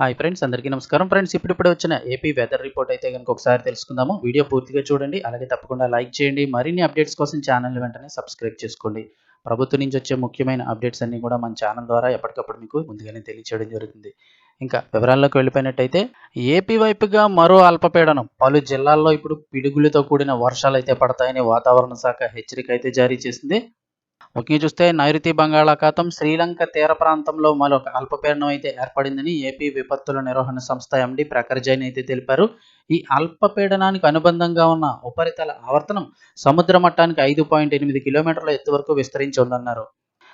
Hi friends అందరికీ నమస్కారం. Friends ఇప్పుడిప్పుడే వచ్చిన ఏపీ వెదర్ రిపోర్ట్ అయితే కనుక ఒకసారి తెలుసుకుందాము. వీడియో పూర్తిగా చూడండి అలాగే తప్పకుండా లైక్ చేయండి. మరిన్ని అప్డేట్స్ కోసం ఛానల్ వెంటనే సబ్స్క్రైబ్ చేసుకోండి. ప్రభుత్వం నుంచి వచ్చే ముఖ్యమైన అప్డేట్స్ అన్ని కూడా మన ఛానల్ ద్వారా ఎప్పటికప్పుడు మీకు ముందుగానే తెలియచేయడం జరుగుతుంది. ఇంకా వివరాల్లోకి వెళ్ళిపోయినట్టయితే ఏపీ వైపుగా మరో అల్పపీడనం. పలు జిల్లాల్లో ఇప్పుడు పిడుగులతో కూడిన వర్షాలు అయితే పడతాయని వాతావరణ శాఖ హెచ్చరిక అయితే జారీ చేసింది. ముఖ్యంగా చూస్తే నైరుతి బంగాళాఖాతం శ్రీలంక తీర ప్రాంతంలో మరొక అల్పపీడనం అయితే ఏర్పడిందని ఏపీ విపత్తుల నిర్వహణ సంస్థ ఎండి ప్రఖర్ జైన్ అయితే తెలిపారు. ఈ అల్పపీడనానికి అనుబంధంగా ఉన్న ఉపరితల ఆవర్తనం సముద్ర మట్టానికి ఐదు పాయింట్ ఎనిమిది కిలోమీటర్ల ఎత్తు వరకు విస్తరించి ఉందన్నారు.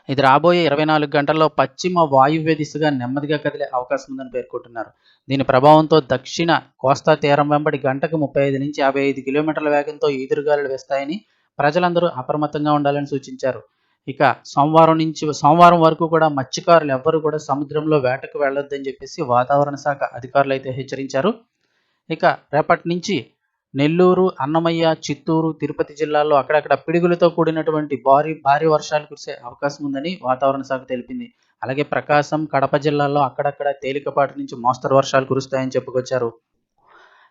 ఇది రాబోయే ఇరవై నాలుగు గంటల్లో పశ్చిమ వాయువ్య దిశగా నెమ్మదిగా కదిలే అవకాశం ఉందని పేర్కొంటున్నారు. దీని ప్రభావంతో దక్షిణ కోస్తా తీరం వెంబడి గంటకు ముప్పై ఐదు నుంచి యాభై ఐదు కిలోమీటర్ల వేగంతో ఈదురుగాలులు వేస్తాయని ప్రజలందరూ అప్రమత్తంగా ఉండాలని సూచించారు. ఇక సోమవారం నుంచి సోమవారం వరకు కూడా మత్స్యకారులు ఎవ్వరు కూడా సముద్రంలో వేటకు వెళ్ళొద్దని చెప్పేసి వాతావరణ శాఖ అధికారులు అయితే హెచ్చరించారు. ఇక రేపటి నుంచి నెల్లూరు అన్నమయ్య చిత్తూరు తిరుపతి జిల్లాల్లో అక్కడక్కడ పిడుగులతో కూడినటువంటి భారీ భారీ వర్షాలు కురిసే అవకాశం ఉందని వాతావరణ శాఖ తెలిపింది. అలాగే ప్రకాశం కడప జిల్లాల్లో అక్కడక్కడ తేలికపాటి నుంచి మోస్తరు వర్షాలు కురుస్తాయని చెప్పుకొచ్చారు.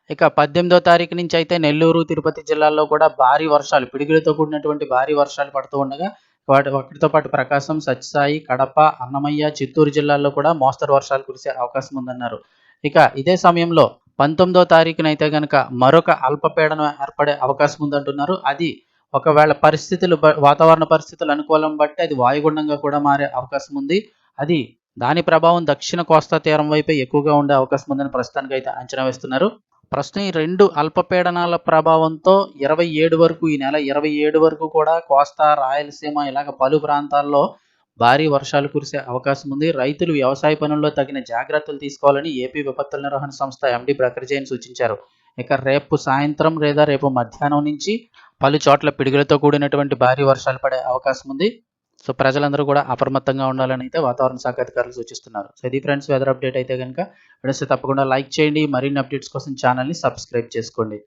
ఇక పద్దెనిమిదో తారీఖు నుంచి అయితే నెల్లూరు తిరుపతి జిల్లాల్లో కూడా భారీ వర్షాలు పిడుగులతో కూడినటువంటి భారీ వర్షాలు పడుతూ ఉండగా వాటి వాటితో పాటు ప్రకాశం సత్యసాయి కడప అన్నమయ్య చిత్తూరు జిల్లాల్లో కూడా మోస్తరు వర్షాలు కురిసే అవకాశం ఉందన్నారు. ఇక ఇదే సమయంలో పంతొమ్మిదో తారీఖున అయితే కనుక మరొక అల్పపీడనం ఏర్పడే అవకాశం ఉందంటున్నారు. అది ఒకవేళ పరిస్థితులు బ- వాతావరణ పరిస్థితులు అనుకూలం బట్టి అది వాయుగుండంగా కూడా మారే అవకాశం ఉంది. అది దాని ప్రభావం దక్షిణ కోస్తా తీరం వైపే ఎక్కువగా ఉండే అవకాశం ఉందని ప్రస్తుతానికి అయితే అంచనా వేస్తున్నారు. ప్రస్తుతం ఈ రెండు అల్పపీడనాల ప్రభావంతో ఇరవై ఏడు వరకు ఈ నెల ఇరవై ఏడు వరకు కూడా కోస్తా రాయలసీమ ఇలాగ పలు ప్రాంతాల్లో భారీ వర్షాలు కురిసే అవకాశం ఉంది. రైతులు వ్యవసాయ పనుల్లో తగిన జాగ్రత్తలు తీసుకోవాలని ఏపీ విపత్తుల నిర్వహణ సంస్థ ఎండి ప్రఖర్ సూచించారు. ఇక రేపు సాయంత్రం లేదా రేపు మధ్యాహ్నం నుంచి పలు చోట్ల పిడుగులతో కూడినటువంటి భారీ వర్షాలు పడే అవకాశం ఉంది. సో ప్రజలందరూ కూడా అప్రమత్తంగా ఉండాలని అయితే వాతావరణ శాఖ అధికారులు సూచిస్తున్నారు. సో ఇది ఫ్రెండ్స్ వెదర్ అప్డేట్ అయితే కనుక వీడియోస్ తప్పకుండా లైక్ చేయండి. మరిన్ని అప్డేట్స్ కోసం ఛానల్ని సబ్స్క్రైబ్ చేసుకోండి.